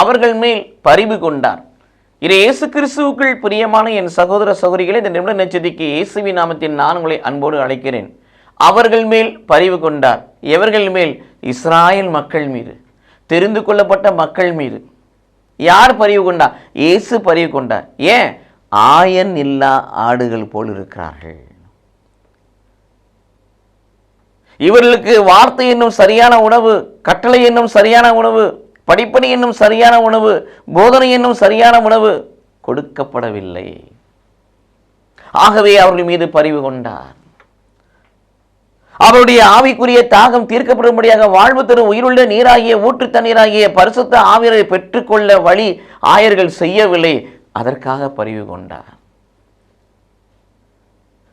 அவர்கள் மேல் பரிவு கொண்டார். இது இயேசு கிறிஸ்துவுக்குள் பிரியமான என் சகோதர சகோதரிகளை இந்த நிமிட நச்சதிக்கு இயேசுவி நாமத்தின் நான் உங்களை அன்போடு அழைக்கிறேன். அவர்கள் மேல் பரிவு கொண்டார். எவர்கள் மேல்? இஸ்ராயல் மக்கள் மீது. தெரிந்து கொள்ளப்பட்ட மக்கள் மீது. யார் பரிவு கொண்டார்? இயேசு பரிவு கொண்டார். ஏன்? ஆயன் இல்லா ஆடுகள் போல் இருக்கிறார்கள். இவர்களுக்கு வார்த்தை என்னும் சரியான உணவு கட்டளை என்னும் சரியான உணவு படிப்பணி என்னும் சரியான உணவு போதனை என்னும் சரியான உணவு கொடுக்கப்படவில்லை. ஆகவே அவர்கள் மீது பரிவு கொண்டார். அவருடைய ஆவிக்குரிய தாகம் தீர்க்கப்படும்படியாக வாழ்வு தரும் உயிருள்ள நீராகிய ஊற்று தண்ணீராகிய பரிசுத்த ஆவியரை பெற்றுக்கொள்ள வழி ஆயர்கள் செய்யவில்லை. அதற்காக பரிவு கொண்டார்.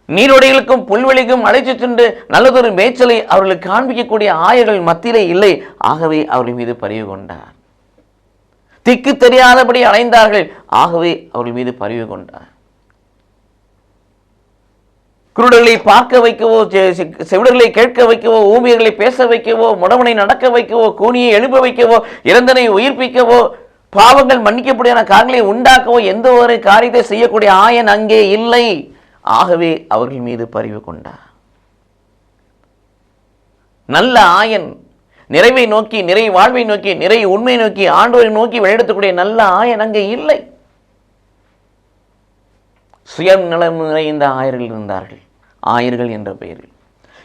நீரோடைகளுக்கும் புல்வெளிக்கும் அழைத்து சென்று நல்லதொரு மேய்ச்சலை அவர்களுக்கு காண்பிக்கக்கூடிய ஆயர்கள் மத்தியிலே இல்லை. ஆகவே அவர்கள் மீது பரிவு கொண்டார். திக்கு தெரியாதபடி அலைந்தார்கள். ஆகவே அவர்கள் மீது பரிவு கொண்டார். குருடர்களை பார்க்க வைக்கவோ செ- செவிடர்களை கேட்க வைக்கவோ ஊமியர்களை பேச வைக்கவோ முடவனை நடக்க வைக்கவோ கூனியை எழுப்ப வைக்கவோ இறந்தனை உயிர்ப்பிக்கவோ பாவங்கள் மன்னிக்கப்படியான காரணங்களை உண்டாக்கவோ எந்த ஒரு காரியத்தை செய்யக்கூடிய ஆயன் அங்கே இல்லை. ஆகவே அவர்கள் மீது பரிவு கொண்டார். நல்ல ஆயன் நிறைவை நோக்கி நிறை வாழ்வை நோக்கி நிறை உண்மை நோக்கி ஆண்டவரை நோக்கி வழிநடத்தக்கூடிய நல்ல ஆயன் அங்கே இல்லை. சுயம் நலம் நிறைந்த ஆயர்கள் இருந்தார்கள். ஆயர்கள் என்ற பெயரில்.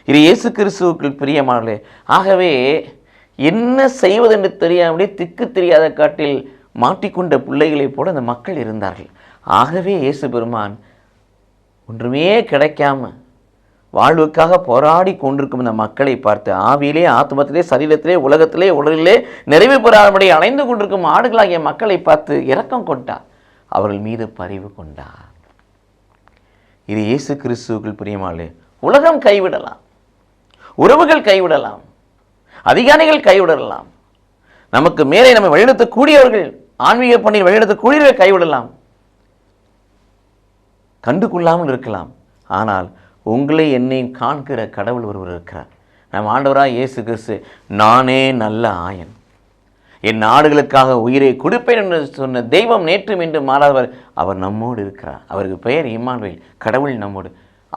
இது இயேசு கிறிஸ்துவுக்குள் பிரியமானே ஆகவே என்ன செய்வதென்று தெரியாமலே திக்கு தெரியாத காட்டில் மாட்டிக்கொண்ட பிள்ளைகளைப் போல அந்த மக்கள் இருந்தார்கள். ஆகவே இயேசு பெருமான் ஒன்றுமே கிடைக்காம வாழ்வுக்காக போராடி கொண்டிருக்கும் இந்த மக்களை பார்த்து ஆவியிலே ஆத்மத்திலே சரீரத்திலே உலகத்திலே உடலிலே நிறைவு பெறாதபடி அலைந்து கொண்டிருக்கும் ஆடுகளாகிய மக்களை பார்த்து இரக்கம் கொண்டார். அவர்கள் மீது பரிவு கொண்டார். இது இயேசு கிறிஸ்துவுக்குள் பிரியமாளு உலகம் கைவிடலாம். உறவுகள் கைவிடலாம். அதிகாரிகள் கைவிடலாம். நமக்கு மேலே நம்ம வழிநடத்தக்கூடியவர்கள் ஆன்மீக பணியில் வழிநடத்தக்கூடியவர்கள் கைவிடலாம். கண்டு கொள்ளாமல் இருக்கலாம். ஆனால் உங்களை என்னையும் காண்கிற கடவுள் ஒருவர் இருக்கிறார். நம் ஆண்டவராக இயேசு கிறிஸ்து நானே நல்ல ஆயன். என் நாடுகளுக்காக உயிரை கொடுப்பேன் என்று சொன்ன தெய்வம் நேற்று மீண்டும் மாறாதவர் அவர் நம்மோடு இருக்கிறார். அவருக்கு பெயர் இம்மானுவேல் கடவுள் நம்மோடு.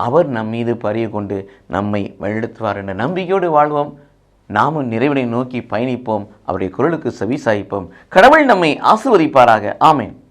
அவர் நம் மீது பறிய கொண்டு நம்மை வழிநடத்துவார் என்ற நம்பிக்கையோடு வாழ்வோம். நாமும் நிறைவினை நோக்கி பயணிப்போம். அவருடைய குரலுக்கு செவி சாய்ப்போம். கடவுள் நம்மை ஆசிர்வதிப்பாராக. ஆமேன்.